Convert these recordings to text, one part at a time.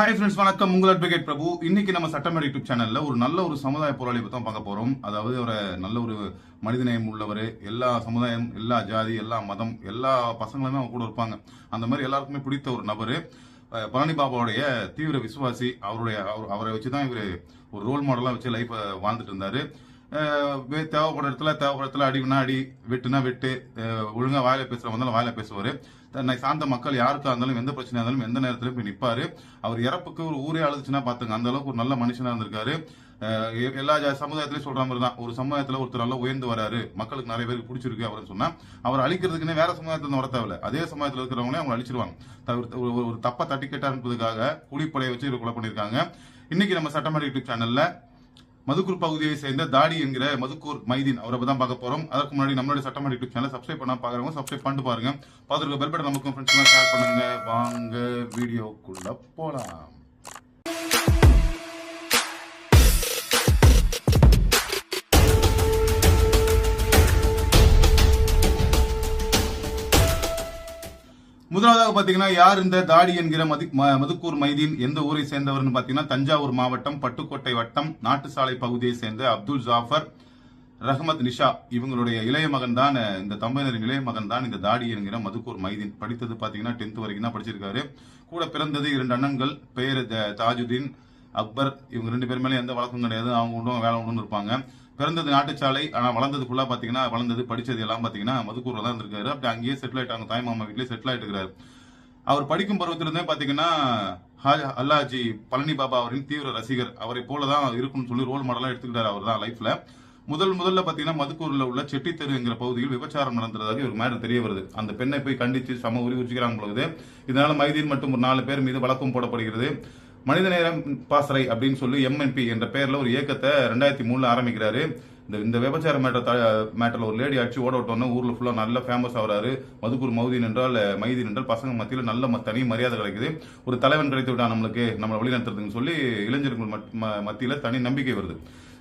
Hi friends வணக்கம். உங்கள் advocate பிரபு. இன்னைக்கு நம்ம சட்டமேடை யூடியூப் சேனல்ல ஒரு நல்ல ஒரு சமுதாய போராளி பத்தி பார்க்க போறோம். அதாவது ஒரு நல்ல ஒரு மனிதநேயம் உள்ளவர். எல்லா சமுதாயம் எல்லா ஜாதி எல்லா மதம் எல்லா பசங்களுமே அவங்க கூட இருப்பாங்க. அந்த மாதிரி எல்லாருக்குமே பிடித்த ஒரு நபர். பழனி பாபாவுடைய தீவிர விசுவாசி. அவருடைய அவர்- அவரை வச்சு தான் இவர் ஒரு ரோல் மாடலாக வச்சு லைஃப்பை வாழ்ந்துட்டு இருந்தாரு. தேவைப்படுற இடத்துல தேவைப்படுற இடத்துல அடினா அடி வெட்டுனா வெட்டு ஒழுங்காக வாயில பேசுற வந்தாலும் வாயில பேசுவார். தன்னை சார்ந்த மக்கள் யாருக்கா இருந்தாலும் எந்த பிரச்சனையாக இருந்தாலும் எந்த நேரத்திலும் போய் நிற்பார் அவர் இறப்புக்கு ஒரு ஊரே அழுதுச்சுன்னா பார்த்துங்க அந்த அளவுக்கு ஒரு நல்ல மனுஷனாக இருந்திருக்காரு. எல்லா சமுதாயத்திலையும் சொல்ற மாதிரி தான். ஒரு சமுதாயத்தில் ஒருத்தர் நல்லா உயர்ந்து வராரு மக்களுக்கு நிறைய பேருக்கு பிடிச்சிருக்கு அப்படின்னு சொன்னா அவர் அழிக்கிறதுக்குன்னே வேற சமுதாயத்தில் வர தேவையில்ல. அதே சமுதாயத்துல இருக்கிறவங்களே அவங்க அழிச்சிருவாங்க. தவிர்த்து ஒரு- ஒரு தட்டிக்கட்டா தட்டி கூலிப்படையை வச்சு இவர் கொலை பண்ணியிருக்காங்க இன்னைக்கு நம்ம சட்டமன்ற யூடியூப் சேனல்ல மதுக்கூர் பகுதியை சேர்ந்த தாடி என்கிற மதுக்கூர் மைதீன். அவரை தான் பார்க்க போறோம். அதற்கு முன்னாடி நம்மளுடைய சட்டமன்ற யூடியூப் சேனல் சப்ஸ்கிரைப் பண்ணா பாக்குறவங்க சப்ஸ்கிரைப் பண்ணிட்டு பாருங்க. பாத்துருக்க பெல் பட்டன் நமக்கும் ஃப்ரெண்ட்ஸ் ஷேர் பண்ணுங்க. வாங்க வீடியோக்குள்ள போலாம். முதலாவதாக பாத்தீங்கன்னா யார் இந்த தாடி என்கிற மதி மதுக்கூர் மைதீன் எந்த ஊரை சேர்ந்தவர்னு பாத்தீங்கன்னா தஞ்சாவூர் மாவட்டம் பட்டுக்கோட்டை வட்டம் நாட்டுசாலை பகுதியை சேர்ந்த அப்துல் ஜாஃபர் ரஹமத் நிஷா இவங்களுடைய இளைய மகன் தான் இந்த தம்பதியினரின் இளைய மகன் தான் இந்த தாடி என்கிற மதுக்கூர் மைதீன். படித்தது பாத்தீங்கன்னா டென்த் வரைக்கும் தான் படிச்சிருக்காரு. கூட பிறந்தது இரண்டு அண்ணன்கள் பெயர் த- தாஜுதீன் அக்பர். இவங்க ரெண்டு பேர் மேலே எந்த வழக்கம் கிடையாது. அவங்க ஒன்றும் வேலை ஒன்றும் இருப்பாங்க. பிறந்தது நாட்டுச்சாலை ஆனால் வளர்ந்தது பார்த்தீங்கன்னா வளர்ந்தது படித்தது எல்லாம் பார்த்தீங்கன்னா மதுக்கூரில் தான் இருந்திருக்காரு. அப்படி அங்கேயே செட்டில் ஆகிட்டாங்க தாய்மாமா மாமா செட்டில் ஆகிட்டு அவர் படிக்கும் பருவத்திலிருந்தே பாத்தீங்கன்னா ஹா- அல்லாஜி பழனி பாபா அவரின் தீவிர ரசிகர். அவரை போலதான் இருக்கும்னு சொல்லி ரோல் மாடலா எடுத்துக்கிட்டார் அவர் தான் லைஃப்ல முதல் முதல்ல பாத்தீங்கன்னா மதுக்கூர்ல உள்ள செட்டித்தெரு என்கிற பகுதியில் விபச்சாரம் நடந்ததாக ஒரு மேடம் தெரிய வருது. அந்த பெண்ணை போய் கண்டிச்சு சம உரி உச்சிக்கிறாங்க பொழுது இதனால மைதீன் மட்டும் ஒரு நாலு பேர் மீது வழக்கம் போடப்படுகிறது. மனித நேரம் பாசறை அப்படின்னு சொல்லி எம்என்பி என்ற பெயர்ல ஒரு இயக்கத்தை ரெண்டாயிரத்தி மூணுல ஆரம்பிக்கிறாரு. இந்த இந்த விபச்சார மேட்டர் மேட்டர்ல ஒரு லேடி அடிச்சு ஓட விட்டோன்னா ஊர்ல ஃபுல்லா நல்ல ஃபேமஸ் ஆகிறாரு. மதுக்கூர் மௌதீன் என்றால் மைதீன் என்றால் பசங்க மத்தியில் நல்ல தனி மரியாதை கிடைக்குது. ஒரு தலைவன் கிடைத்து விட்டான் நம்மளுக்கு நம்மளை வழிநடத்துறதுன்னு சொல்லி இளைஞர்கள் மத்தியில் ம- தனி நம்பிக்கை வருது.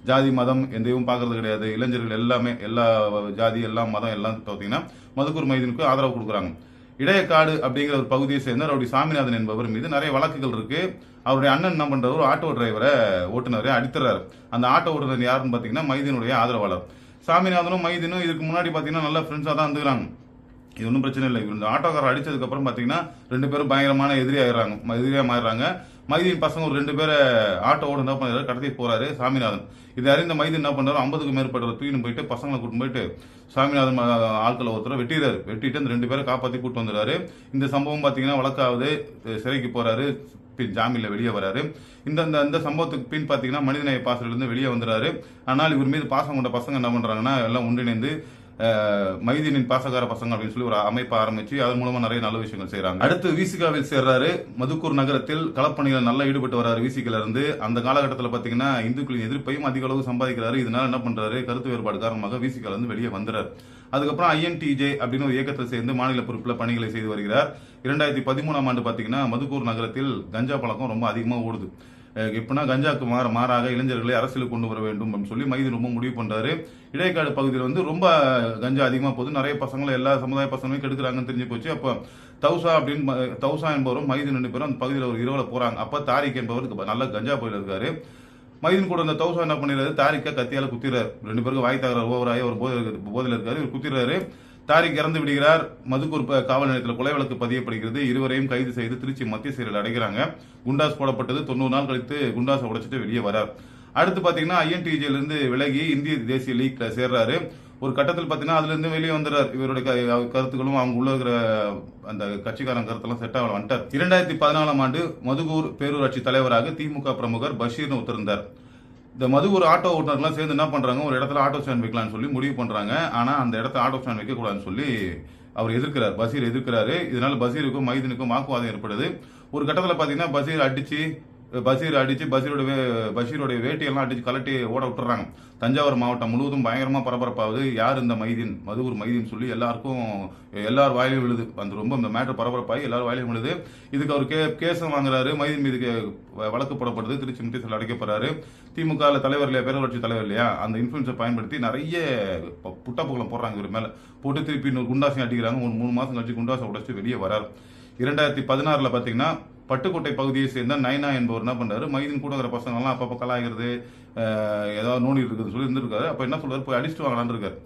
ஜாதி மதம் எதையும் பார்க்கறது கிடையாது. இளைஞர்கள் எல்லாமே எல்லா ஜாதி எல்லா மதம் எல்லாம் பார்த்தீங்கன்னா மதுக்கூர் மைதீனுக்கு ஆதரவு கொடுக்குறாங்க. இடையக்காடு அப்படிங்கிற ஒரு பகுதியை சேர்ந்த ரவுடி சாமிநாதன் என்பவர் மீது நிறைய வழக்குகள் இருக்கு. அவருடைய அண்ணன் என்ன பண்றாரு? ஒரு ஆட்டோ டிரைவரை ஓட்டுநரை அடித்துறாரு. அந்த ஆட்டோ ஓட்டுநர் யாருன்னு பாத்தீங்கன்னா மைதீனுடைய ஆதரவாளர். சாமிநாதனும் மைதீனும் இதுக்கு முன்னாடி பாத்தீங்கன்னா நல்ல ஃப்ரெண்ட்ஸா தான் இருந்துக்கிறாங்க. இது ஒன்றும் பிரச்சனை இல்லை. இந்த ஆட்டோக்காரர் அடிச்சதுக்கு அப்புறம் பாத்தீங்கன்னா ரெண்டு பேரும் பயங்கரமான எதிரி ஆயிடுறாங்க. ம- எதிரியா மாறுறாங்க. மைதீன் பசங்க ஒரு ரெண்டு பேரை ஆட்டோ ஓட என்ன பண்றாரு கடத்தி போறாரு சாமிநாதன். இது அறிந்த மைதீன் என்ன பண்றாரு ஐம்பதுக்கு மேற்பட்ட தூக்கின்னு போயிட்டு பசங்களை கூட்டு போயிட்டு சாமிநாதன் ஆட்களை ஒருத்தரை வெட்டிடுறாரு. வெட்டிட்டு அந்த ரெண்டு பேரை காப்பாற்றி கூட்டு வந்துடுறாரு. இந்த சம்பவம் பாத்தீங்கன்னா வழக்காவது சிறைக்கு போறாரு பின் ஜாமீன்ல வெளியே வராரு. இந்த இந்த சம்பவத்துக்கு பின் பாத்தீங்கன்னா மனிதநேய பாசறையில இருந்து வெளியே வந்துறாரு ஆனால் இவர் மீது பாசம் கொண்ட பசங்க என்ன பண்றாங்கன்னா எல்லாம் ஒன்றிணைந்து மைதீனின் பாசகார பசங்க அப்படின்னு சொல்லி ஒரு அமைப்பை ஆரம்பிச்சு அதன் மூலமா நிறைய நல்ல விஷயங்கள் செய்யறாங்க அடுத்து விசிகாவில் சேர்றாரு. மதுக்கூர் நகரத்தில் களப்பணிகள் நல்லா ஈடுபட்டு வராரு விசிகில இருந்து அந்த காலகட்டத்தில் பாத்தீங்கன்னா இந்துக்களின் எதிர்ப்பையும் அதிக அளவு சம்பாதிக்கிறாரு. இதனால என்ன பண்றாரு? கருத்து வேறுபாடு காரணமாக விசிகால இருந்து வெளியே வந்துறாரு. அதுக்கப்புறம் ஐஎன்டிஜே அப்படின்னு ஒரு இயக்கத்தில் சேர்ந்து மாநில பொறுப்பில் பணிகளை செய்து வருகிறார். இரண்டாயிரத்தி பதிமூணாம் ஆண்டு பாத்தீங்கன்னா மதுக்கூர் நகரத்தில் கஞ்சா பழக்கம் ரொம்ப அதிகமாக ஓடுது. அஹ் எப்படின்னா கஞ்சாக்கு மாற மாறாக இளைஞர்களை அரசியலுக்கு கொண்டு வர வேண்டும் அப்படின்னு சொல்லி மைதி ரொம்ப முடிவு பண்றாரு. இடைக்காடு பகுதியில் வந்து ரொம்ப கஞ்சா அதிகமா போகுது. நிறைய பசங்களை எல்லா சமுதாய பசங்களும் கெடுக்கிறாங்கன்னு தெரிஞ்சு போச்சு. அப்போ தௌசா அப்படின்னு தௌசா என்பவரும் மைதி ரெண்டு பேரும் அந்த பகுதியில் ஒரு இரவுல போறாங்க. அப்ப தாரிக் என்பவர் நல்ல கஞ்சா போயில இருக்காரு. மைதீன் கூட இந்த தௌசா என்ன பண்ணிடுறாரு? தாரிக்கா கத்தியால குத்திடுறாரு. ரெண்டு பேருக்கும் வாய் தகராறு ஓவராகி ஒரு போதில் போதையில் இருக்காரு. இவர் குத்திடுறாரு. தாரிக் இறந்து விடுகிறார். மதுக்கூர் காவல் நிலையத்தில் கொலை வழக்கு பதியப்படுகிறது. இருவரையும் கைது செய்து திருச்சி மத்திய சிறையில் அடைகிறாங்க. குண்டாஸ் போடப்பட்டது. தொண்ணூறு நாள் கழித்து குண்டாஸை உடைச்சிட்டு வெளியே வரார். அடுத்து பாத்தீங்கன்னா ஐஎன்டிஜில இருந்து விலகி இந்திய தேசிய லீக்ல சேர்றாரு. ஒரு கட்டத்தில் பாத்தீங்கன்னா அதுலேருந்து வெளியே வந்துறார் இவருடைய கருத்துக்களும் அவங்க உள்ள இருக்கிற அந்த கட்சிக்காரன் கருத்தெல்லாம் செட் ஆகல. வந்துட்டார். இரண்டாயிரத்தி பதினாலாம் ஆண்டு மதுகூர் பேரூராட்சி தலைவராக திமுக பிரமுகர் பஷீர்னு உத்தர்ந்தார் இந்த மதுகூர் ஆட்டோ ஓட்டுநர்லாம் சேர்ந்து என்ன பண்றாங்க? ஒரு இடத்துல ஆட்டோ ஸ்டாண்ட் வைக்கலாம்னு சொல்லி முடிவு பண்றாங்க. ஆனா அந்த இடத்துல ஆட்டோ ஸ்டாண்ட் வைக்க கூடாதுன்னு சொல்லி அவர் எதிர்க்கிறார். பசீர் எதிர்க்கிறாரு. இதனால பசீருக்கும் மைதனுக்கும் வாக்குவாதம் ஏற்படுது. ஒரு கட்டத்தில் பார்த்தீங்கன்னா பசீர் அடிச்சு பஷீர் அடிச்சு பஷீரோட வே- பஷீரோடைய வேட்டியெல்லாம் அடிச்சு கலட்டி ஓட விட்டுறாங்க. தஞ்சாவூர் மாவட்டம் முழுவதும் பயங்கரமா பரபரப்பாகுது. யார் இந்த மைதீன்? மதுவூர் மைதீன் சொல்லி எல்லாருக்கும் எல்லார் வாயிலையும் விழுது. அந்த ரொம்ப இந்த மேட்டர் பரபரப்பாகி எல்லார் வாயிலையும் விழுது. இதுக்கு அவர் கே கேசம் வாங்குறாரு. மைதீன் மீது வழக்கு போடப்படுது. திருச்சி முத்தியத்தில் அடைக்கப்படுறாரு திமுக தலைவர் இல்லையா? பேரூராட்சி தலைவர் இல்லையா? அந்த இன்ஃபுளுன்ஸை பயன்படுத்தி நிறைய புட்டப்புகளை போடுறாங்க இவர் மேல. போட்டு திருப்பி இன்னொரு குண்டாசையும் அடிக்கிறாங்க. ஒரு மூணு மாசம் கழிச்சு குண்டாசை உடைச்சு வெளியே வராரு. இரண்டாயிரத்தி பதினாறுல பாத்தீங்கன்னா பட்டுக்கோட்டை பகுதியை சேர்ந்த நைனா என்பவர் என்ன பண்றாரு? மைதின் கூட இருக்கிற பசங்க அப்பப்போ கலாய்கிறது ஏதாவது நோண்டி இருக்குது சொல்லி இருந்திருக்காரு. அப்போ என்ன சொல்றாரு? போய் அடிச்சுட்டு வாங்கலான்னு இருக்காரு.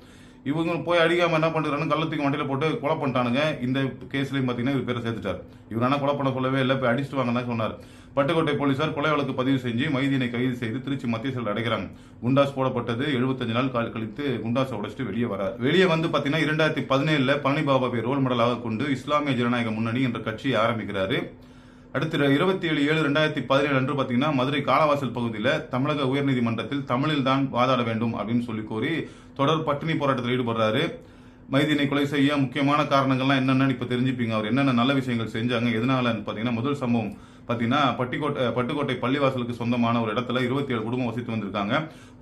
இவங்க போய் அடிக்காம என்ன பண்ணுறாங்க கள்ளத்துக்கு வண்டியில் போட்டு கொலை பண்ணிட்டானுங்க. இந்த கேஸ்லையும் பார்த்தீங்கன்னா இவர் பேரை சேர்த்துட்டார். இவர் ஆனால் கொலை பண்ண சொல்லவே இல்லை. போய் அடிச்சுட்டு வாங்கன்னு சொன்னார். பட்டுக்கோட்டை போலீசார் கொலை வழக்கு பதிவு செஞ்சு மைதீனை கைது செய்து திருச்சி மத்திய சிறையில் அடைக்கிறாங்க குண்டாஸ் போடப்பட்டது. 75 நாள் கால் கழித்து குண்டாஸை உடைச்சிட்டு வெளியே வரார் வெளியே வந்து பார்த்தீங்கன்னா இரண்டாயிரத்தி பதினேழில் பழனி பாபாவை ரோல் மாடலாக கொண்டு இஸ்லாமிய ஜனநாயக முன்னணி என்ற கட்சியை ஆரம்பிக்கிறாரு. அடுத்து இருபத்தி ஏழு ஏழு ரெண்டாயிரத்தி பதினேழு அன்று பாத்தீங்கன்னா மதுரை காலவாசல் பகுதியில் தமிழக உயர்நீதிமன்றத்தில் தமிழில் தான் வாதாட வேண்டும் அப்படின்னு சொல்லி கோரி தொடர் பட்டினி போராட்டத்தில் ஈடுபடுறாரு. மைதினை கொலை செய்ய முக்கியமான காரணங்கள்லாம் என்னென்னு இப்ப தெரிஞ்சுப்பீங்க. அவர் என்னென்ன நல்ல விஷயங்கள் செஞ்சாங்க எதனாலன்னு பாத்தீங்கன்னா முதல் சம்பவம் பாத்தீங்கன்னா பட்டிக்கோட்டை பட்டுக்கோட்டை பள்ளிவாசலுக்கு சொந்தமான ஒரு இடத்துல இருபத்தி ஏழு குடும்பம் வசித்து வந்திருக்காங்க.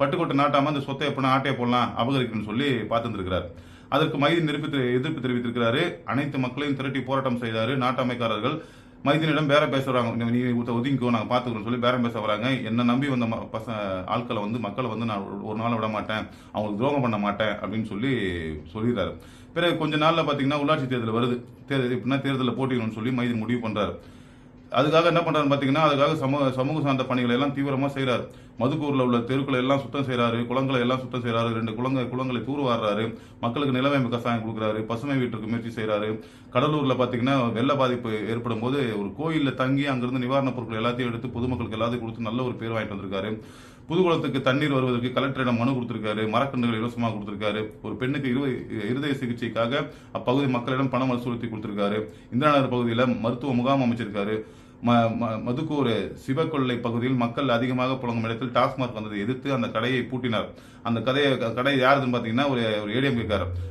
பட்டுக்கோட்டை நாட்டாம அந்த சொத்தை எப்படின்னா ஆட்டையை போடலாம் அபகரிக்கணும்னு சொல்லி பார்த்துருக்கிறார் அதற்கு மைதி எதிர்ப்பு எதிர்ப்பு தெரிவித்திருக்கிறாரு. அனைத்து மக்களையும் திரட்டி போராட்டம் செய்தாரு. நாட்டமைக்காரர்கள் மைதினிடம் பேரம் பேச வராங்க. நீ- ஒதுங்கிக்கோ நாங்க பாத்துக்கிறோம் சொல்லி பேரம் பேச வராங்க. என்ன நம்பி வந்த பச ஆட்களை வந்து மக்களை வந்து நான் ஒரு- நாள் விட மாட்டேன் அவங்களுக்கு துரோகம் பண்ண மாட்டேன் அப்படின்னு சொல்லி சொல்லிடுறாரு பிறகு கொஞ்ச நாள்ல பாத்தீங்கன்னா உள்ளாட்சி தேர்தல் வருது. தேர்தல் எப்படின்னா தேர்தலில் போட்டிக்கணும்னு சொல்லி மைதி முடிவு பண்றாரு. அதுக்காக என்ன பண்றாரு பாத்தீங்கன்னா அதுக்காக சமூக சமூக சார்ந்த பணிகளை எல்லாம் தீவிரமா செய்றாரு. மதுக்கூர்ல உள்ள தெருக்களை எல்லாம் சுத்தம் செய்கிறாரு குளங்களை எல்லாம் சுத்தம் செய்றாரு ரெண்டு குளங்க குளங்களை தூர்வாடுறாரு மக்களுக்கு நிலவேம்பு கசாயம் கொடுக்குறாரு பசுமை வீட்டுக்கு முயற்சி செய்கிறாரு கடலூர்ல பாத்தீங்கன்னா வெள்ள பாதிப்பு ஏற்படும் போது ஒரு கோயில்ல தங்கி அங்கிருந்து நிவாரணப் பொருட்கள் எல்லாத்தையும் எடுத்து பொதுமக்களுக்கு எல்லாத்தையும் கொடுத்து நல்ல ஒரு பேர் வாங்கிட்டு வந்திருக்காரு. புதுக்குளத்துக்கு தண்ணீர் வருவதற்கு கலெக்டரிடம் மனு கொடுத்திருக்காரு மரக்கன்றுகள் இலவசமாக கொடுத்திருக்காரு. ஒரு பெண்ணுக்கு இருவ- இருதய சிகிச்சைக்காக அப்பகுதி மக்களிடம் பணம் வசூலித்து கொடுத்திருக்காரு. இந்திரா நகர் பகுதியில் மருத்துவ முகாம் அமைச்சிருக்காரு. ம- ம- மதுக்கூர் சிவக்கொள்ளை பகுதியில் மக்கள் அதிகமாக புழங்கும் இடத்தில் டாஸ்மாக் வந்ததை எதிர்த்து அந்த கடையை பூட்டினார். அந்த கதையை கடை யாருதுன்னு பாத்தீங்கன்னா ஒரு ஒரு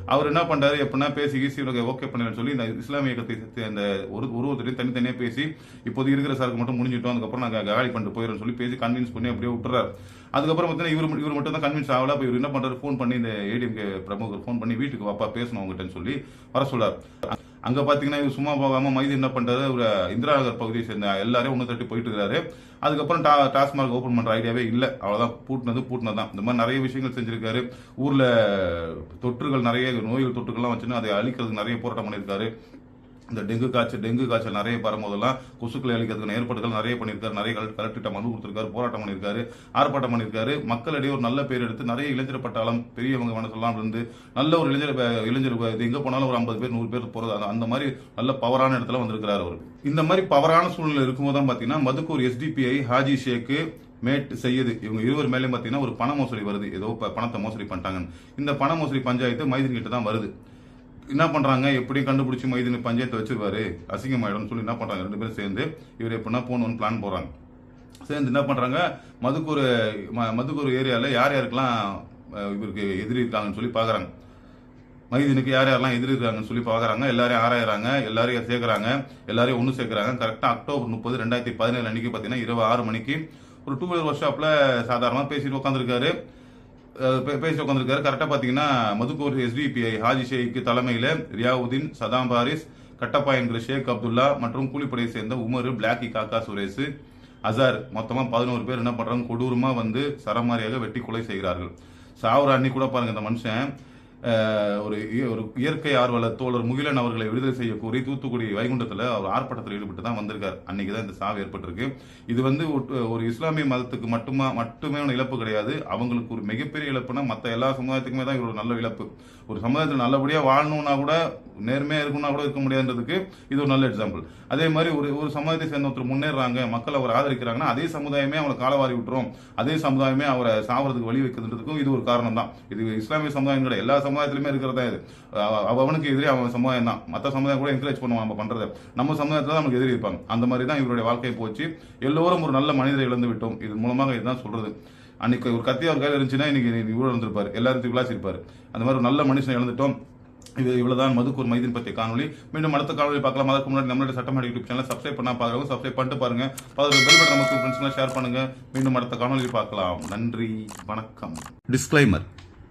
அவர் என்ன பண்றாரு எப்படின்னா பேசி கீசி ஓகே பண்ணலன்னு சொல்லி இந்த இஸ்லாமிய இயக்கத்தை சேர்த்து அந்த ஒரு ஒருவர்கிட்டையும் தனித்தனியா பேசி இப்போது இருக்கிற சாருக்கு மட்டும் முடிஞ்சிட்டோம் அதுக்கப்புறம் நாங்கள் காலி பண்ணிட்டு போயிடும் சொல்லி பேசி கன்வின்ஸ் பண்ணி அப்படியே விட்டுறாரு. அதுக்கப்புறம் பார்த்தீங்கன்னா இவர் இவர் மட்டும் தான் கன்வின்ஸ் ஆகல. அப்போ இவர் என்ன பண்றாரு ஃபோன் பண்ணி இந்த ஏடிஎம்கே பிரமுகர் ஃபோன் பண்ணி வீட்டுக்கு வாப்பா பேசணும் அவங்ககிட்டன்னு சொல்லி வர சொல்றாரு. அங்க பாத்தீங்கன்னா இவர் சும்மா போகாம மைது என்ன பண்றாரு? ஒரு இந்திரா நகர் பகுதியை சேர்ந்த எல்லாரையும் ஒன்று தட்டி போயிட்டு இருக்கிறாரு அதுக்கப்புறம் டா டாஸ்மார்க் ஓபன் பண்ற ஐடியாவே இல்ல. அவ்வளவுதான். பூட்டினது பூட்டினது தான் இந்த மாதிரி நிறைய விஷயங்கள் செஞ்சிருக்காரு. ஊர்ல தொற்றுகள் நிறைய நோய்கள் தொற்றுகள்லாம் வச்சுன்னு அதை அழிக்கிறதுக்கு நிறைய போராட்டம் பண்ணியிருக்காரு. இந்த டெங்கு காய்ச்சல் டெங்கு காய்ச்சல் நிறைய பரம்போதெல்லாம் கொசுக்களை அழிக்கிறதுக்கு ஏற்பாடுகள் நிறைய பண்ணியிருக்காரு. நிறைய கலெக்ட் கலெக்டர்கிட்ட மனு கொடுத்துருக்காரு போராட்டம் பண்ணியிருக்காரு ஆர்ப்பாட்டம் பண்ணியிருக்காரு. மக்களிடையே ஒரு நல்ல பேர் எடுத்து நிறைய இளைஞர் பட்டாளம் பெரியவங்க மனசெல்லாம் இருந்து நல்ல ஒரு இளைஞர் இளைஞர் இது எங்கே போனாலும் ஒரு ஐம்பது பேர் நூறு பேர் போகிறது அந்த- மாதிரி நல்ல பவரான இடத்துல வந்திருக்கிறார் அவர். இந்த மாதிரி பவரான சூழ்நிலை இருக்கும்போது தான் பார்த்தீங்கன்னா மதுக்கூர் எஸ்டிபிஐ ஹாஜி ஷேக்கு மேட் செய்யுது. இவங்க இருவர் மேலேயும் பார்த்தீங்கன்னா ஒரு பண மோசடி வருது. ஏதோ பணத்தை மோசடி பண்ணிட்டாங்க இந்த பண மோசடி பஞ்சாயத்து மைதின் கிட்ட தான் வருது. என்ன பண்றாங்க? எப்படி கண்டுபிடிச்சி மைதீன் பஞ்சாயத்து வச்சிருவாரு அசிங்கமாயிடும்னு சொல்லி என்ன பண்றாங்க? ரெண்டு பேரும் சேர்ந்து இவர் எப்படின்னா போகணும்னு பிளான் போறாங்க சேர்ந்து என்ன பண்றாங்க? மதுக்கூர் ம- மதுக்கூர் ஏரியால யார் யாருக்கெல்லாம் இவருக்கு எதிரி இருக்காங்கன்னு சொல்லி பாக்குறாங்க. மைதினுக்கு யார் யாரெல்லாம் எதிரி இருக்காங்கன்னு சொல்லி பாக்குறாங்க. எல்லாரையும் ஆராயறாங்க. எல்லாரையும் சேர்க்கறாங்க. எல்லாரையும் ஒன்று சேர்க்கறாங்க. கரெக்டாக அக்டோபர் முப்பது ரெண்டாயிரத்தி பதினேழு அன்னைக்கு பார்த்தீங்கன்னா இரவு ஆறு மணிக்கு ஒரு டூ வீலர் ஒர்க் ஷாப்ல சாதாரணமாக பேசிட்டு உட்காந்துருக்காரு பேசி உட்காந்துருக்காரு கரெக்டா பாத்தீங்கன்னா மதுக்கூர் எஸ்டிபிஐ ஹாஜி ஷேக்கு தலைமையில ரியாவுதீன் சதாம் பாரிஸ் கட்டப்பா என்கிற ஷேக் அப்துல்லா மற்றும் கூலிப்படையை சேர்ந்த உமர் பிளாக்கி காக்கா சுரேஷ் அசார். மொத்தமா பதினோரு பேர் என்ன பண்றாங்க? கொடூரமா வந்து சரமாரியாக வெட்டி கொலை செய்கிறார்கள். சாவர அன்னி கூட பாருங்க இந்த மனுஷன் ஒரு ஒரு இயற்கை ஆர்வலர் தோழர் முகிலன் அவர்களை விடுதலை செய்ய கோரி தூத்துக்குடி வைகுண்டத்தில் அவர் ஆர்ப்பாட்டத்தில் ஈடுபட்டு தான் வந்திருக்கார். அன்னைக்கு தான் இந்த சாவு ஏற்பட்டிருக்கு. இது வந்து ஒரு இஸ்லாமிய மதத்துக்கு மட்டுமா மட்டுமே இழப்பு கிடையாது. அவங்களுக்கு ஒரு மிகப்பெரிய இழப்புனா மற்ற எல்லா சமுதாயத்துக்குமே தான் இது ஒரு நல்ல இழப்பு. ஒரு சமுதாயத்தில் நல்லபடியாக வாழணும்னா கூட நேர்மையா இருக்குன்னா கூட இருக்க முடியாதுன்றதுக்கு இது ஒரு நல்ல எக்ஸாம்பிள் அதே மாதிரி ஒரு ஒரு சமுதாயத்தை சேர்ந்த ஒருத்தர் முன்னேறாங்க மக்கள் அவர் ஆதரிக்கிறாங்கன்னா அதே சமுதாயமே அவங்களை காலவாரி விட்டுரும். அதே சமுதாயமே அவரை சாவறதுக்கு வழி வைக்கிறதுன்றதுக்கும் இது ஒரு காரணம் தான் இது இஸ்லாமிய சமுதாயம் கிடையாது. எல்லா சமுதாயத்திலுமே இருக்கிறதா இது. அவ- அவனுக்கு எதிரி அவன் சமுதாயம் தான் மற்ற சமுதாயம் கூட என்கரேஜ் பண்ணுவான் அவன் பண்ணுறத நம்ம சமுதாயத்தில் தான் நமக்கு எதிரி இருப்பாங்க. அந்த மாதிரி தான் இவருடைய வாழ்க்கை போச்சு. எல்லோரும் ஒரு நல்ல மனிதரை இழந்து விட்டோம். இது மூலமாக இதுதான் சொல்றது. அன்னைக்கு ஒரு கத்தி அவர் கையில் இருந்துச்சுன்னா இன்னைக்கு இவ்வளோ இருந்திருப்பாரு எல்லாரும் விளாசிருப்பாரு அந்த மாதிரி ஒரு நல்ல மனுஷன் இழந்துட்டோம். இது இவ்வளவுதான். மதுக்கூர் மைதீன் பற்றிய காணொலி மீண்டும் அடுத்த காணொலி பார்க்கலாம். அதற்கு முன்னாடி நம்மளுடைய சட்டமன்ற யூடியூப் சேனல் சப்ஸ்கிரைப் பண்ணா பாருங்க. சப்ஸ்கிரைப் பண்ணிட்டு பாருங்க. பதில் பெல் பட்டன் நமக்கு ஃப்ரெண்ட்ஸ்லாம் ஷேர் பண்ணுங்க. மீண்டும் அடுத்த காணொலி பார்க்கலாம். நன்றி. வணக்கம். Disclaimer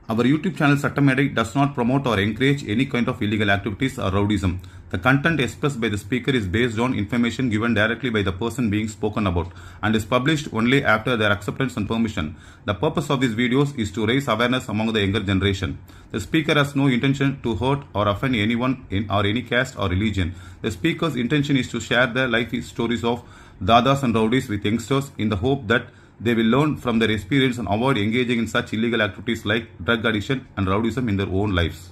our YouTube channel Sattamedai does not promote or encourage any kind of illegal activities or rowdyism The content expressed by the speaker is based on information given directly by the person being spoken about and is published only after their acceptance and permission. The purpose of these videos is to raise awareness among the younger generation. The speaker has no intention to hurt or offend anyone in or any caste or religion. The speaker's intention is to share their life stories of dadas and rowdies with youngsters in the hope that they will learn from their experience and avoid engaging in such illegal activities like drug addiction and rowdyism in their own lives.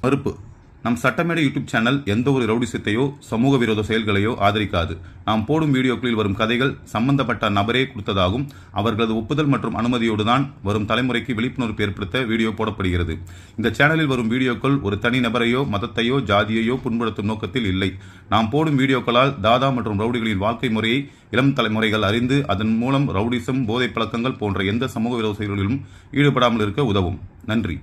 நம் சட்டமேடை YouTube channel எந்த ஒரு ரவுடிசத்தையோ சமூக விரோத செயல்களையோ ஆதரிக்காது. நாம் போடும் வீடியோக்களில் வரும் கதைகள் சம்பந்தப்பட்ட நபரே கொடுத்ததாகும் அவர்களது ஒப்புதல் மற்றும் அனுமதியோடுதான் வரும் தலைமுறைக்கு விழிப்புணர்வு ஏற்படுத்த வீடியோ போடப்படுகிறது. இந்த சேனலில் வரும் வீடியோக்கள் ஒரு தனி நபரையோ மதத்தையோ ஜாதியையோ புண்படுத்தும் நோக்கத்தில் இல்லை. நாம் போடும் வீடியோக்களால் தாதா மற்றும் ரவுடிகளின் வாழ்க்கை முறையை இளம் தலைமுறைகள் அறிந்து அதன் மூலம் ரவுடிசம் போதை பழக்கங்கள் போன்ற எந்த சமூக விரோத செயல்களிலும் ஈடுபடாமல் இருக்க உதவும். நன்றி.